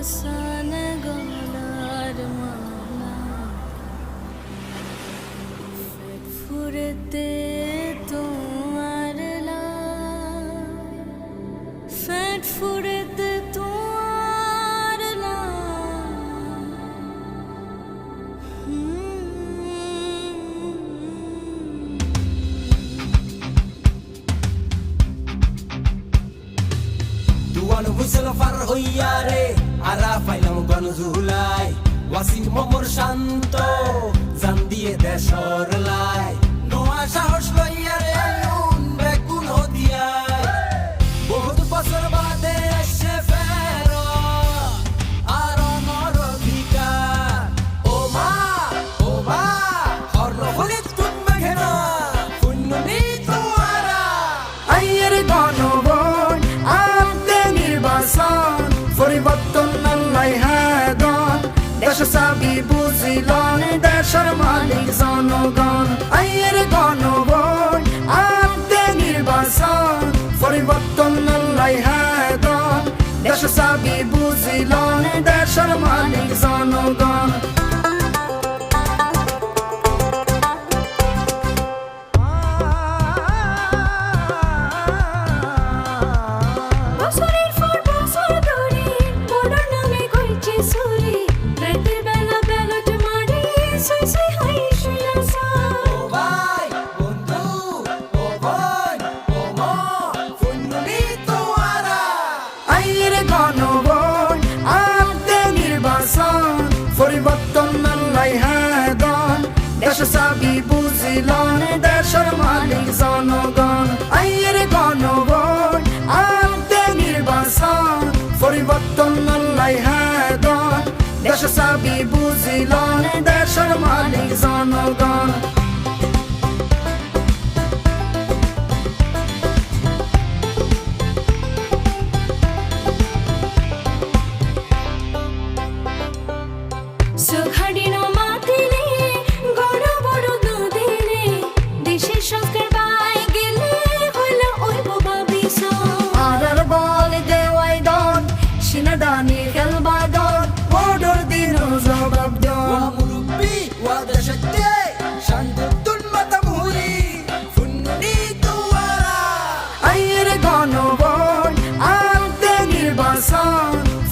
আসান গলার মালা। ফুরেতে তোমার লাল পেট ফুরেতে দুয়ান হুসেল ফার হইয়া রে, আরা পাইলাম গন ঝুলাই ওয়াসিম মমর শান্ত, জান দিয়ে দেশর লাই। পরিবর্তন নাই হ্যাঁ দেশ সাবি বুঝিলন দেশের মালিক জনগণ। আইয়ের গণভোট, আনতে নির্বাচন। পরিবর্তন নাই হ্যাঁ দেশ সাবি বুঝিলন দেশের মালিক জনগণ। গণভোট আনতে নির্বাচন পরিবর্তন আল্লাহ হাদন। দেশ চাবি বুঝিলন দেশের মালিক জনগণ। আইয়ের গণভোট আনতে নির্বাচন পরিবর্তন আল্লাহ হাদন। দেশ চাবি বুঝিলন দেশের মালিক জনগণ।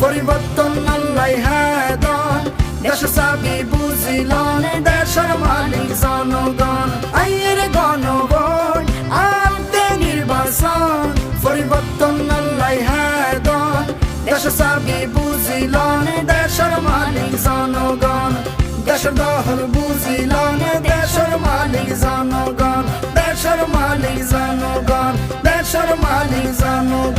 পরিবর্তন আল্লাহ হাদন দেশ চাবি বুঝিলন, দেশের মালিক জনগণ। আইয়ের গণভোট আনতে নির্বাচন পরিবর্তন আল্লাহ হাদন দেশ চাবি বুঝিলন, দেশের মালিক জনগণ। দেশের দহল বুঝিলন দেশের মালিক জনগণ দেশের মালিক জনগণ দেশের মালিক জনগণ।